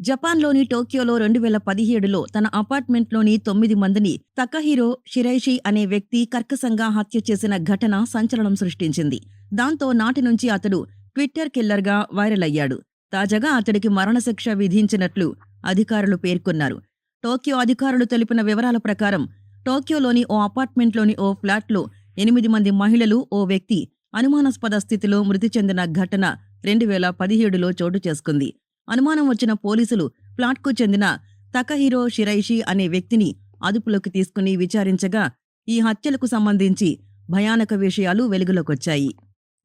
జపాన్లోని టోక్యోలో రెండు వేల పదిహేడులో తన అపార్ట్మెంట్లోని తొమ్మిది మందిని తకహిరో షిరైషి అనే వ్యక్తి కర్కశంగా హత్య చేసిన ఘటన సంచలనం సృష్టించింది. దాంతో నాటి నుంచి అతడు ట్విట్టర్ కిల్లర్గా వైరల్ అయ్యాడు. తాజాగా అతడికి మరణశిక్ష విధించినట్లు అధికారులు పేర్కొన్నారు. టోక్యో అధికారులు తెలిపిన వివరాల ప్రకారం టోక్యోలోని ఓ అపార్ట్మెంట్లోని ఓ ఫ్లాట్లో ఎనిమిది మంది మహిళలు ఓ వ్యక్తి అనుమానాస్పద స్థితిలో మృతి చెందిన ఘటన రెండు వేల పదిహేడులో చోటు చేసుకుంది. అనుమానం వచ్చిన పోలీసులు ఫ్లాట్కు చెందిన తకహిరో షిరైషి అనే వ్యక్తిని అదుపులోకి తీసుకుని విచారించగా ఈ హత్యలకు సంబంధించి భయానక విషయాలు వెలుగులోకొచ్చాయి.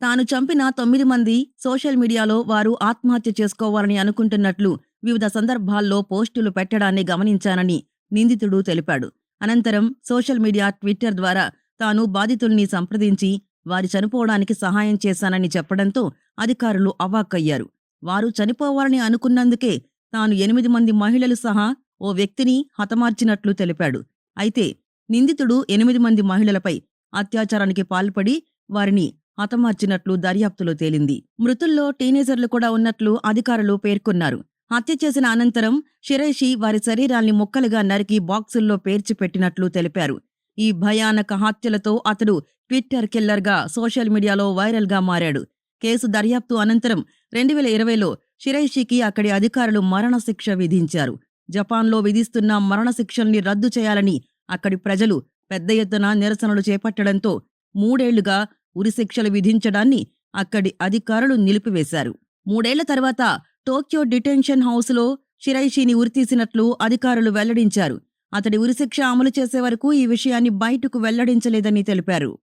తాను చంపిన తొమ్మిది మంది సోషల్ మీడియాలో వారు ఆత్మహత్య చేసుకోవాలని అనుకుంటున్నట్లు వివిధ సందర్భాల్లో పోస్టులు పెట్టడాన్ని గమనించానని నిందితుడు తెలిపాడు. అనంతరం సోషల్ మీడియా ట్విట్టర్ ద్వారా తాను బాధితుల్ని సంప్రదించి వారి చనిపోవడానికి సహాయం చేశానని చెప్పడంతో అధికారులు అవాక్కయ్యారు. వారు చనిపోవాలని అనుకున్నందుకే తాను ఎనిమిది మంది మహిళలు సహా ఓ వ్యక్తిని హతమార్చినట్లు తెలిపాడు. అయితే నిందితుడు ఎనిమిది మంది మహిళలపై అత్యాచారానికి పాల్పడి వారిని హతమార్చినట్లు దర్యాప్తులో తేలింది. మృతుల్లో టీనేజర్లు కూడా ఉన్నట్లు అధికారులు పేర్కొన్నారు. హత్య చేసిన అనంతరం షిరైషి వారి శరీరాల్ని ముక్కలుగా నరికి బాక్సుల్లో పేర్చి పెట్టినట్లు తెలిపారు. ఈ భయానక హత్యలతో అతడు ట్విట్టర్ కిల్లర్గా సోషల్ మీడియాలో వైరల్గా మారాడు. కేసు దర్యాప్తు అనంతరం రెండు వేల ఇరవైలో షిరైషికి అక్కడి అధికారులు మరణశిక్ష విధించారు. జపాన్లో విధిస్తున్న మరణశిక్షల్ని రద్దు చేయాలని అక్కడి ప్రజలు పెద్ద ఎత్తున నిరసనలు చేపట్టడంతో మూడేళ్ళుగా ఉరిశిక్షలు విధించడాన్ని అక్కడి అధికారులు నిలిపివేశారు. మూడేళ్ళ తర్వాత టోక్యో డిటెన్షన్ హౌస్లో షిరైషిని ఉరితీసినట్లు అధికారులు వెల్లడించారు. అతడి ఉరిశిక్ష అమలు చేసే వరకు ఈ విషయాన్ని బయటకు వెల్లడించలేదని తెలిపారు.